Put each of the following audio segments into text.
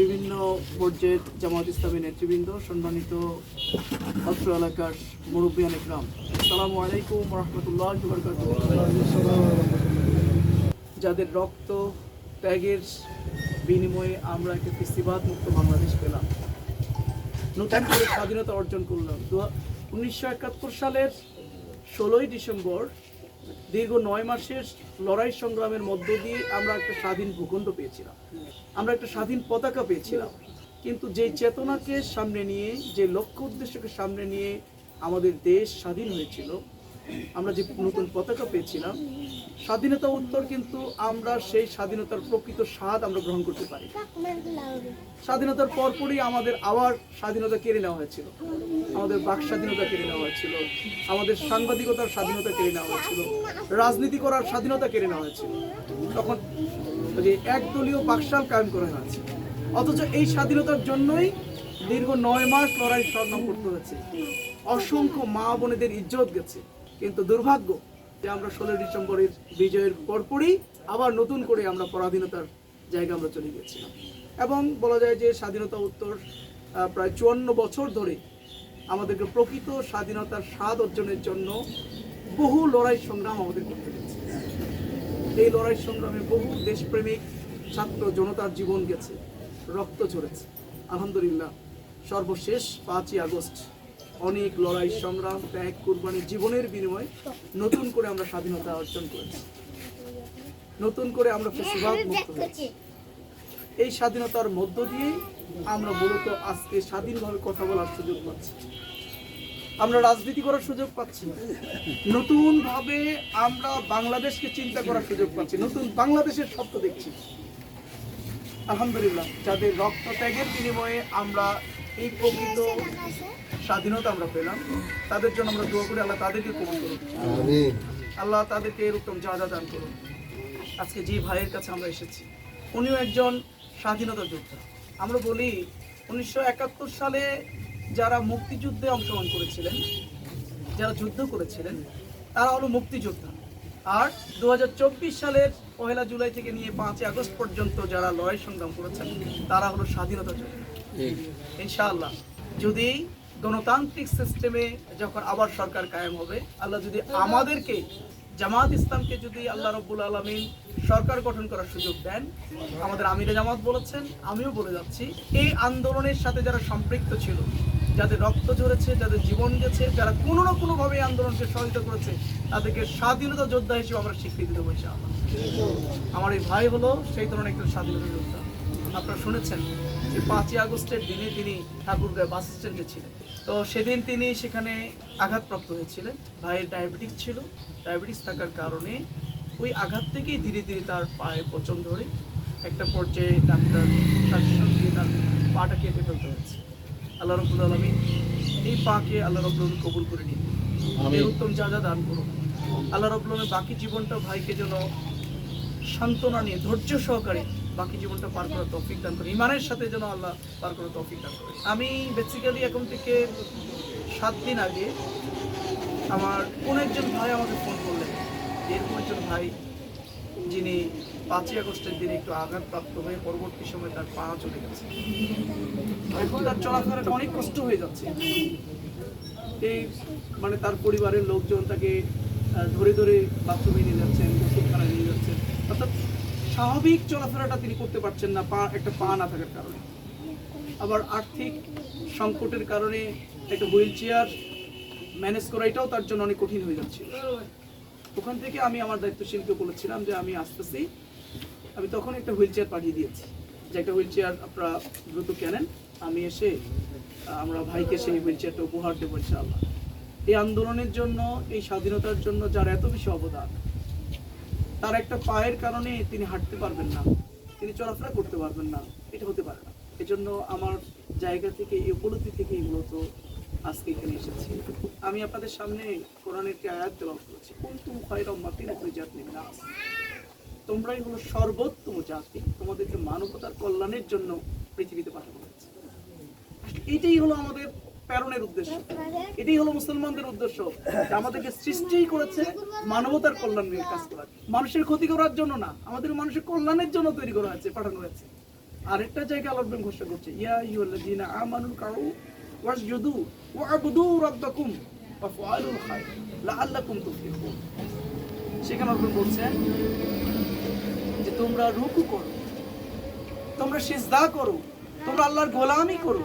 বিভিন্ন পর্যায়ের জামাত ইসলামী নেতৃবৃন্দ, সম্মানিত অত্র এলাকার মুরব্বী মুরব্বিয়ান ইকরাম। আসসালামু আলাইকুম রহমতুল্লাহ যাদের রক্ত, ত্যাগের বিনিময়ে আমরা একটা ফিস্তিবাদ মুক্ত বাংলাদেশ পেলাম। নতুন করে স্বাধীনতা অর্জন করলাম। উনিশশো একাত্তর সালের ষোলোই ডিসেম্বর দীর্ঘ নয় মাসের লড়াই সংগ্রামের মধ্য দিয়ে আমরা একটা স্বাধীন ভূখণ্ড পেয়েছিলাম। আমরা একটা স্বাধীন পতাকা পেয়েছিলাম। কিন্তু যে চেতনাকে সামনে নিয়ে, যে লক্ষ্য উদ্দেশ্যকে সামনে নিয়ে আমাদের দেশ স্বাধীন হয়েছিল আমরা যে নতুন পতাকা পেয়েছিলাম, স্বাধীনতা উত্তর কিন্তু আমরা সেই স্বাধীনতার প্রকৃত স্বাদ আমরা গ্রহণ করতে পারি। স্বাধীনতার পরপরই আমাদের আবার স্বাধীনতা কেড়ে নেওয়া হয়েছিল। আমাদের বাক স্বাধীনতা কেড়ে নেওয়া হয়েছিল। আমাদের সাংবাদিকতার স্বাধীনতা কেড়ে নেওয়া হয়েছিল। রাজনীতি করার স্বাধীনতা কেড়ে নেওয়া হয়েছিল। তখন যে একদলীয় বাকশাল কায়েম করা হয়েছে। অথচ এই স্বাধীনতার জন্যই দীর্ঘ নয় মাস লড়াই সংগ্রাম করতে হয়েছে। অসংখ্য মা বোনেদের ইজ্জত গেছে। কিন্তু দুর্ভাগ্য যে আমরা ষোলোই ডিসেম্বরের বিজয়ের পরপরই আবার নতুন করে আমরা পরাধীনতার জায়গা আমরা চলে গেছিলাম এবং বলা যায় যে স্বাধীনতা উত্তর প্রায় চুয়ান্ন বছর ধরে আমাদেরকে প্রকৃত স্বাধীনতার স্বাদ অর্জনের জন্য বহু লড়াই সংগ্রাম আমাদের করতে হয়েছে। এই লড়াই সংগ্রামে বহু দেশপ্রেমিক, ছাত্র জনতার জীবন গেছে, রক্ত ঝরেছে। আলহামদুলিল্লাহ, সর্বশেষ পাঁচই আগস্ট অনেক লড়াই, সংগ্রাম, ত্যাগ, কুরবানি, জীবনের বিনিময়ে নতুন করে আমরা স্বাধীনতা অর্জন করেছি। নতুন করে আমরা ফেসিবাদ এই স্বাধীনতার মধ্য দিয়ে আমরা মূলত আজকে স্বাধীনভাবে কথা বলার সুযোগ পাচ্ছি। আমরা রাজনীতি করার সুযোগ পাচ্ছি নতুন ভাবে আমরা বাংলাদেশকে চিন্তা করার সুযোগ পাচ্ছি নতুন বাংলাদেশের স্বপ্ন দেখছি। আলহামদুলিল্লাহ, যাদের রক্ত ত্যাগের বিনিময়ে আমরা এই প্রকৃত স্বাধীনতা আমরা পেলাম। তাদের জন্য আমরা দোয়া করি আল্লাহ তাদেরকে কবুল করুন আল্লাহ তাদেরকে এরকম যা যা দান করুন আজকে যে ভাইয়ের কাছে আমরা এসেছি উনিও একজন স্বাধীনতা যোদ্ধা। আমরা বলি উনিশশো একাত্তর সালে যারা মুক্তিযুদ্ধে অংশগ্রহণ করেছিলেন যারা যুদ্ধ করেছিলেন তারা হলো মুক্তিযোদ্ধা। আর দু হাজার চব্বিশ সালের পহেলা জুলাই থেকে নিয়ে পাঁচই আগস্ট পর্যন্ত যারা লড়াই সংগ্রাম করেছেন তারা হলো স্বাধীনতা যোদ্ধা। ইনশাআল্লাহ যদি গণতান্ত্রিক সিস্টেমে যখন আবার সরকার কায়েম হবে, আল্লাহ যদি আমাদেরকে, জামাত ইসলামকে যদি আল্লাহ রব্বুল আলমিন সরকার গঠন করার সুযোগ দেন, আমাদের আমিরে জামাত বলেছেন, আমিও বলে যাচ্ছি, এই আন্দোলনের সাথে যারা সম্পৃক্ত ছিল, যাদের রক্ত ঝরেছে, যাদের জীবন গেছে, যারা কোনো না কোনোভাবে আন্দোলনকে সহায়তা করেছে, তাদেরকে স্বাধীনতা যোদ্ধা হিসেবে আমরা স্বীকৃতি দেবো আমার এই ভাই হলো সেই ধরনের একজন স্বাধীনতা যোদ্ধা। আপনারা শুনেছেন যে পাঁচই আগস্টের দিনে তিনি ঠাকুরগাঁও বাস স্ট্যান্ডে ছিলেন। তো সেদিন তিনি সেখানে আঘাতপ্রাপ্ত হয়েছিলেন। ভাইয়ের ডায়াবেটিস ছিল। ডায়াবেটিস থাকার কারণে ওই আঘাত থেকেই ধীরে ধীরে তার পায়ে পচন ধরে একটা পর্যায়ে ডাক্তার সাজেশন দিয়ে তার পাটা কেটে ফেলতে হয়েছে। আল্লাহ রবুল আলমিন এই পাকে আল্লাহ রবুল কবুল করে নিন। উত্তম যা যা দান করুন। আল্লাহ রবুল বাকি জীবনটা ভাইকে যেন সান্ত্বনা নিয়ে ধৈর্য সহকারে বাকি জীবনটা পার করার তৌফিক দান করে, ইমানের সাথে যেন আল্লাহ পার করার তৌফিক দান করে। আমি বেসিক্যালি এখন থেকে সাত দিন আগে আমার কোন একজন ভাই আমাকে ফোন করলেন। এরকম একজন ভাই, যিনি পাঁচই আগস্টের দিনে একটু আঘাতপ্রাপ্ত হয়ে পরবর্তী সময় তার পা চলে গেছে। এখন তার চলাফেরাটা অনেক কষ্ট হয়ে যাচ্ছে। এই মানে তার পরিবারের লোকজন তাকে ধরে ধরে বাথরুমে নিয়ে যাচ্ছেন ওষুধখানায় নিয়ে যাচ্ছেন। অর্থাৎ স্বাভাবিক চলাফেরাটা তিনি করতে পারছেন না, পা, একটা পা না থাকার কারণে। আবার আর্থিক সংকটের কারণে একটা হুইল চেয়ার ম্যানেজ করা এটাও তার জন্য অনেক কঠিন হয়ে যাচ্ছে। ওখান থেকে আমি আমার দায়িত্বশীলকে বলেছিলাম যে আমি আসতেছি। আমি তখন একটা হুইল চেয়ার পাঠিয়ে দিয়েছি। যে একটা হুইল চেয়ার আপনারা দ্রুত কেনেন, আমি এসে আমরা ভাইকে সেই হুইল চেয়ারটা উপহার দেবো ইনশাআল্লাহ। এই আন্দোলনের জন্য, এই স্বাধীনতার জন্য যার এত বেশি অবদান তার একটা পায়ের কারণে তিনি হাঁটতে পারবেন না, তিনি চলাফেরা করতে পারবেন না, এটা হতে পারে না। এজন্য আমার জায়গা থেকে, এই উপলব্ধি থেকেই মূলত আজকে এখানে এসেছি। আমি আপনাদের সামনে কোরআনের একটি আয়াত তেলাওয়াত করেছি। কুনতুম খায়রা উম্মাতিন উখরিজাত লিন-নাস তোমরাই হলো সর্বোত্তম জাতি, তোমাদেরকে মানবতার কল্যাণের জন্য পৃথিবীতে পাঠানো হয়েছে। এটাই হলো আমাদের প্রেরণের উদ্দেশ্য। এটাই হলো মুসলমানদের উদ্দেশ্য আমাদেরকে সৃষ্টিই করেছে মানবতার কল্যাণের কাজ করার মানুষের ক্ষতি করার জন্য না আমাদের মানুষের কল্যাণের জন্য তৈরি করা হয়েছে পাঠানো হয়েছে। আরেকটা জায়গায় আল্লাহ ঘোষণা করছে ইয়া আইয়ুহাল্লাযীনা আমানুল কাউ ওয়াসজুদু ওয়াবুদু রাব্বাকুম ওয়াফআলুল খায়র লাআল্লাকুম তুফলিহুন। সেখানে আল্লাহ বলছেন যে তোমরা রুকু করো তোমরা সিজদা করো তোমরা আল্লাহর গোলামি করো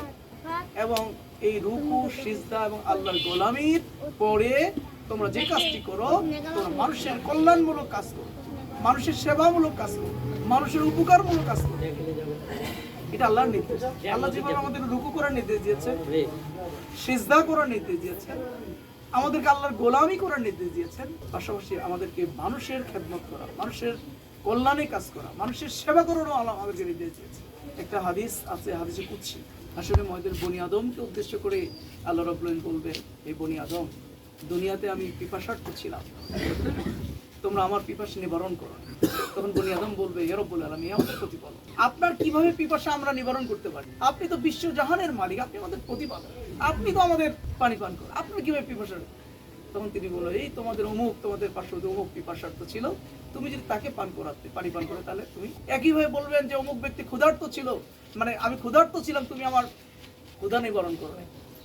এবং এই রুকু সিজদা এবং আল্লাহর গোলামির পরে তোমরা যে কাজটি করো, তোমরা মানুষের কল্যাণমূলক কাজ করো, মানুষের সেবামূলক কাজ করো, মানুষের উপকারমূলক কাজ করো। এটা আল্লাহর নির্দেশ। আল্লাহ যেভাবে আমাদের রুকু করার নির্দেশ দিয়েছে, সিজদা করার নির্দেশ দিয়েছেন আমাদেরকে আল্লাহর গোলামি করার নির্দেশ দিয়েছেন পাশাপাশি আমাদেরকে মানুষের খেদমত করা, মানুষের কল্যাণে কাজ করা, মানুষের সেবা করারও আল্লাহ আমাদেরকে নির্দেশ দিয়েছে। একটা হাদিস আছে, হাদিসে কুচ্ছি আসলে ময়দের বনি আদমকে উদ্দেশ্য করে আল্লাহ রবুল্লাহ বলবেন এই বনি আদম, দুনিয়াতে আমি পিপাসার্থ ছিলাম। তোমরা আমার পিপাসা নিবারণ করো তখন বনি আদম বলবে এরব্বুল আলমী আমাদের প্রতিপালক। আপনার কীভাবে পিপাসা আমরা নিবারণ করতে পারি? আপনি তো বিশ্ব জাহানের মালিক, আপনি আমাদের প্রতিপালক। আপনি তো আমাদের পানি পান করেন। আপনার কীভাবে পিপাসা তখন তিনি বলল এই তোমাদের অমুক, তোমাদের পার্শ্ববর্তী অমুক পিপাসার্থ ছিল। তুমি যদি তাকে পান করাতে পানি পান করে তাহলে তুমি একইভাবে বলবেন যে অমুক ব্যক্তি ক্ষুধার্ত ছিল। মানে আমি ক্ষুধার্ত ছিলাম তুমি আমার ক্ষুধা নিবারণ করো।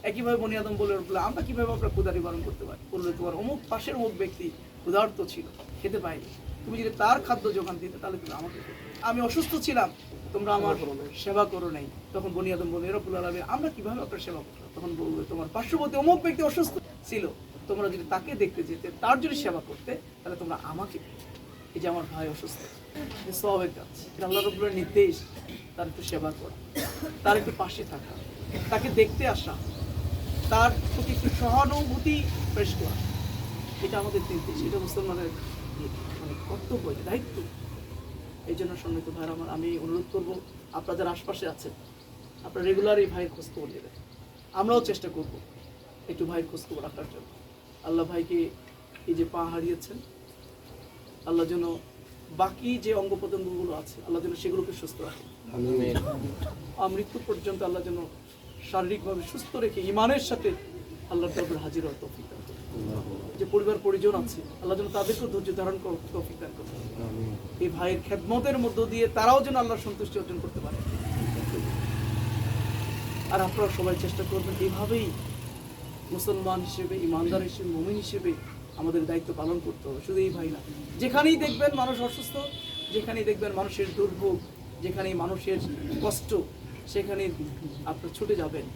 একইভাবে বনি আদম বলে উঠল আমরা কীভাবে আপনার ক্ষুধা নিবারণ করতে পারি? বলল তোমার অমুক পাশের অমুক ব্যক্তি ক্ষুধার্ত ছিল খেতে পায়নি। তুমি যদি তার খাদ্য যোগান দিতে তাহলে তুমি আমাকে আমি অসুস্থ ছিলাম তোমরা আমার সেবা করো নাই। তখন বনি আদম বলে এরকুল আলমী আমরা কীভাবে আপনার সেবা করব? তখন বলবে তোমার পার্শ্ববর্তী অমুক ব্যক্তি অসুস্থ ছিল তোমরা যদি তাকে দেখতে যেতে তার যদি সেবা করতে তাহলে তোমরা আমাকে যে আমার ভাই অসুস্থ সবের কাজ। এটা আল্লাহ রবুল্লার নির্দেশ, তার একটু সেবা করা। তার একটু পাশে থাকা। তাকে দেখতে আসা। তার প্রতি একটু সহানুভূতি পেশ করা। এটা আমাদের নির্দেশ এটা মুসলমানের মানে কর্তব্য, এটা দায়িত্ব। এই জন্য সম্মানিত ভাইয়ের আমার, আমি অনুরোধ করব আপনাদের আশপাশে আছেন, আপনারা রেগুলার এই ভাইয়ের খোঁজ খবর নেবেন। আমরাও চেষ্টা করব একটু ভাইয়ের খোঁজ খবর রাখার জন্য। আল্লাহ ভাইকে এই যে পা হারিয়েছেন আল্লাহ যেন বাকি যে অঙ্গ প্রত্যঙ্গগুলো আছে আল্লাহ যেন সেগুলোকে সুস্থ রাখেন আর মৃত্যু পর্যন্ত আল্লাহ যেন শারীরিকভাবে সুস্থ রেখে ইমানের সাথে আল্লাহর দরবার হাজির হওয়ার তৌফিক দান যে পরিবার পরিজন আছে আল্লাহ যেন তাদেরকেও ধৈর্য ধারণ করার তৌফিক দান করেন। এই ভাইয়ের খেদমতের মধ্য দিয়ে তারাও যেন আল্লাহর সন্তুষ্টি অর্জন করতে পারে। আর আপনারা সবাই চেষ্টা করবেন এইভাবেই মুসলমান হিসেবে ইমানদার হিসেবে মুমিন হিসেবে আমাদের দায়িত্ব পালন করতে হবে। শুধু এই ভাই না। যেখানেই দেখবেন মানুষ অসুস্থ যেখানেই দেখবেন মানুষের দুর্ভোগ যেখানেই মানুষের কষ্ট সেখানে আপনি ছুটে যাবেন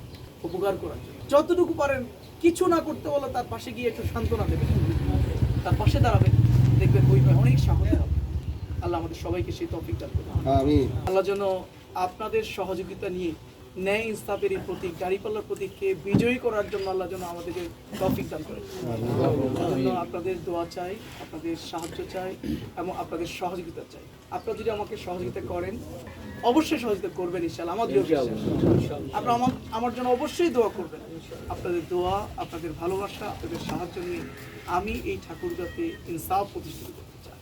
উপকার করার জন্য। যতটুকু পারেন কিছু না করতে বলে তার পাশে গিয়ে একটু সান্ত্বনা দেবেন। তার পাশে দাঁড়াবেন। দেখবেন ওই ভাই অনেক সাহস। হবে আল্লাহ আমাদের সবাইকে সেই আমিন। আল্লাহ যেন আপনাদের সহযোগিতা নিয়ে ন্যায় ইনসাফের এই প্রতীক দাঁড়িপাল্লার প্রতীককে বিজয়ী করার জন্য আল্লাহ যেন আমাদেরকে তৌফিক দান জন্য আপনাদের দোয়া চাই, আপনাদের সাহায্য চাই এবং আপনাদের সহযোগিতা চাই। আপনারা যদি আমাকে সহযোগিতা করেন, অবশ্যই সহযোগিতা করবেন ইনশাআল্লাহ আমাদের আপনারা আমার আমার জন্য অবশ্যই দোয়া করবেন। আপনাদের দোয়া, আপনাদের ভালোবাসা, আপনাদের সাহায্য নিয়ে আমি এই ঠাকুরগাতে ইনসাফ প্রতিষ্ঠিত করতে চাই,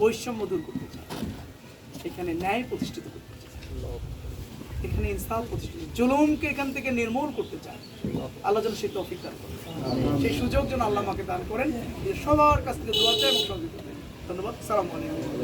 বৈষম্য দূর করতে চাই, এখানে ন্যায় প্রতিষ্ঠিত করতে চাই। এখানে ইনসাফ প্রতিষ্ঠিত জুলুমকে এখান থেকে নির্মূল করতে চায়। আল্লাহ যেন সেই তৌফিক দান করেন। সেই সুযোগ যেন আল্লাহ আমাকে দান করেন। যে সবার কাছ থেকে দোয়া চাই এবং সহযোগিতা ধন্যবাদ। সালাম আলাইকুম।